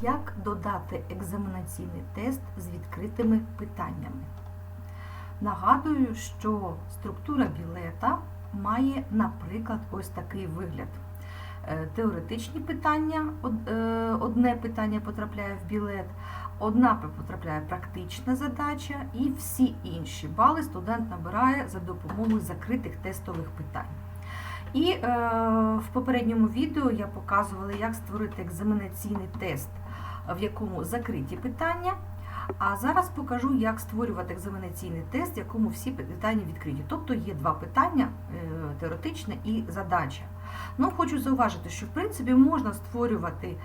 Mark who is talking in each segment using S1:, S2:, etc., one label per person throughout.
S1: Як додати екзаменаційний тест з відкритими питаннями? Нагадую, що структура білета має, наприклад, ось такий вигляд. Е, Теоретичні питання, е, одне питання потрапляє в білет, одна потрапляє практична задача, і всі інші бали студент набирає за допомогою закритих тестових питань. І е, в попередньому відео я показувала, як створити екзаменаційний тест, в якому закриті питання. А зараз покажу, як створювати екзаменаційний тест, в якому всі питання відкриті. Тобто є два питання е, теоретичне і задача. Ну, хочу зауважити, що в принципі можна створювати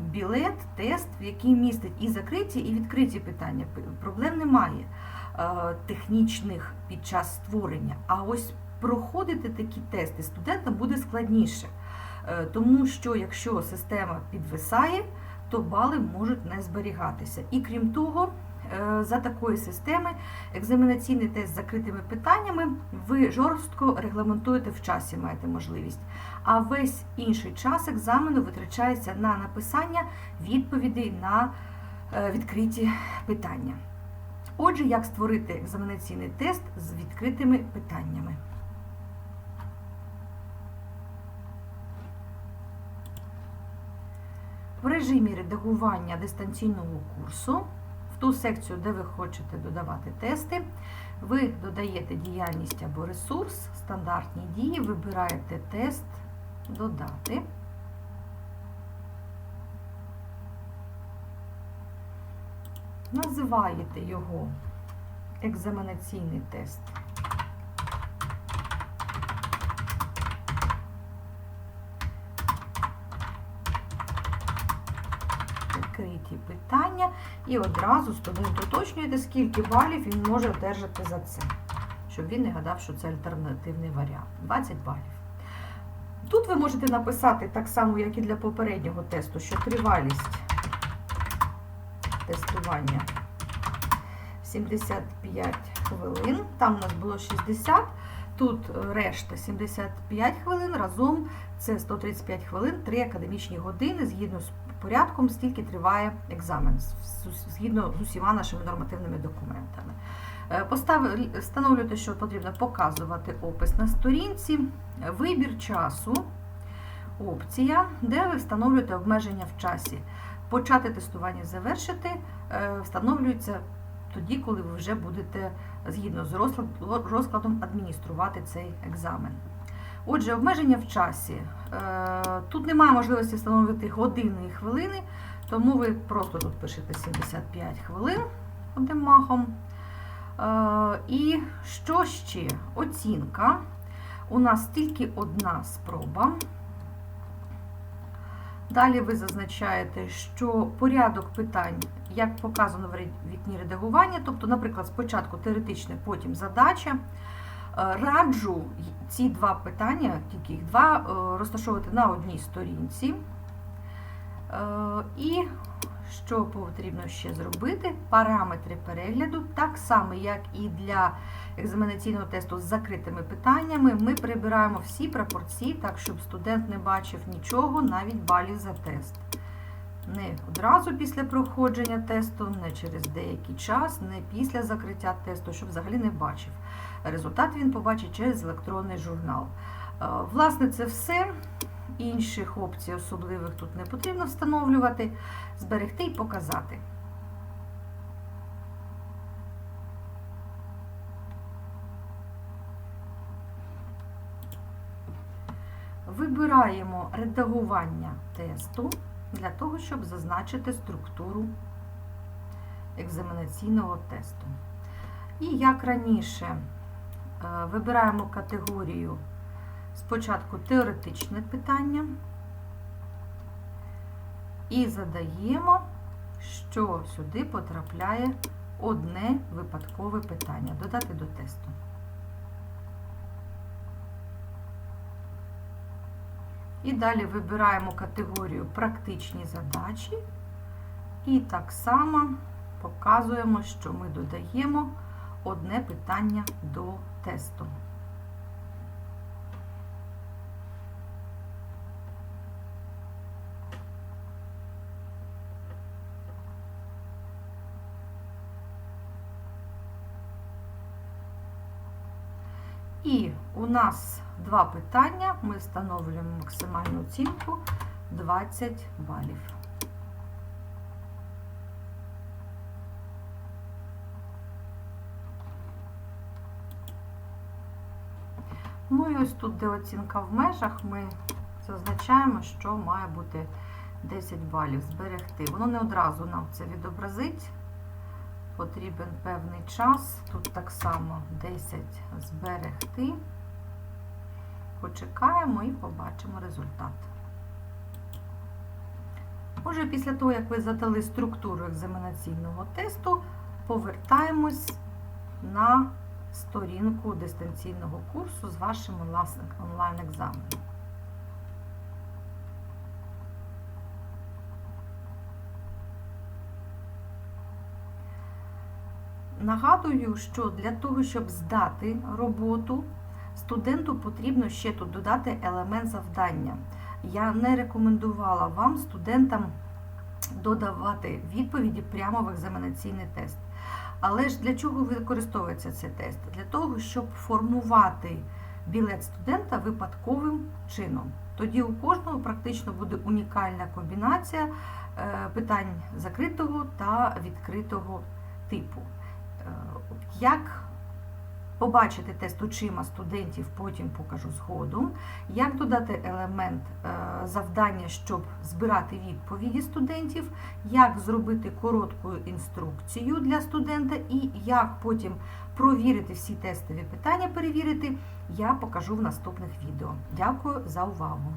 S1: білет, тест, в який містить і закриті, і відкриті питання. Проблем немає е, технічних під час створення. А ось проходити такі тести студентам буде складніше, Е, тому що якщо система підвисає, то бали можуть не зберігатися. І крім того, е, за такої системи екзаменаційний тест з закритими питаннями ви жорстко регламентуєте в часі, маєте можливість. А весь інший час екзамену витрачається на написання відповідей на е, відкриті питання. Отже, як створити екзаменаційний тест з відкритими питаннями? В режимі редагування дистанційного курсу, в ту секцію, де ви хочете додавати тести, ви додаєте діяльність або ресурс, стандартні дії, вибираєте тест Додати. Називаєте його екзаменаційний тест. Відкриті питання і одразу студент уточнюєте, скільки балів він може одержати за це, щоб він не гадав, що це альтернативний варіант. 20 балів. Тут ви можете написати так само, як і для попереднього тесту, що тривалість тестування 75 хвилин. Там у нас було 60, тут решта 75 хвилин, разом це 135 хвилин, 3 академічні години згідно з порядком, стільки триває екзамен, згідно з усіма нашими нормативними документами. Постав... Встановлюйте, що потрібно показувати опис на сторінці, вибір часу, опція, де ви встановлюєте обмеження в часі. Почати тестування завершити, встановлюється тоді, коли ви вже будете згідно з розкладом адмініструвати цей екзамен. Отже, обмеження в часі. Тут немає можливості встановити години і хвилини, тому ви просто тут пишете 75 хвилин одним махом. І що ще? Оцінка. У нас тільки одна спроба. Далі ви зазначаєте, що порядок питань, як показано в вікні редагування, тобто, наприклад, спочатку теоретичне, потім задача. Раджу ці два питання, тільки їх два, розташовувати на одній сторінці. І що потрібно ще зробити? Параметри перегляду, так само, як і для екзаменаційного тесту з закритими питаннями, ми прибираємо всі пропорції, так, щоб студент не бачив нічого, навіть балів за тест. Не одразу після проходження тесту, не через деякий час, не після закриття тесту, щоб взагалі не бачив. Результат він побачить через електронний журнал. Власне, це все. Інших опцій особливих тут не потрібно встановлювати, зберегти і показати. Вибираємо редагування тесту для того, щоб зазначити структуру екзаменаційного тесту. І як раніше, вибираємо категорію спочатку теоретичне питання і задаємо, що сюди потрапляє одне випадкове питання. Додати до тесту. І далі вибираємо категорію практичні задачі і так само показуємо, що ми додаємо одне питання до тесту. І у нас два питання, ми встановлюємо максимальну оцінку 20 балів. Ну і ось тут, де оцінка в межах, ми зазначаємо, що має бути 10 балів зберегти. Воно не одразу нам це відобразить. Потрібен певний час. Тут так само 10 зберегти. Почекаємо і побачимо результат. Отже, після того, як ви задали структуру екзаменаційного тесту, повертаємось на сторінку дистанційного курсу з вашим онлайн-екзаменом. Нагадую, що для того, щоб здати роботу, студенту потрібно ще тут додати елемент завдання. Я не рекомендувала вам, студентам, додавати відповіді прямо в екзаменаційний тест. Але ж для чого використовується цей тест? Для того, щоб формувати білет студента випадковим чином. Тоді у кожного практично буде унікальна комбінація питань закритого та відкритого типу. Як побачити тест очима студентів, потім покажу згодом, як додати елемент завдання, щоб збирати відповіді студентів, як зробити коротку інструкцію для студента і як потім провірити всі тестові питання, перевірити, я покажу в наступних відео. Дякую за увагу!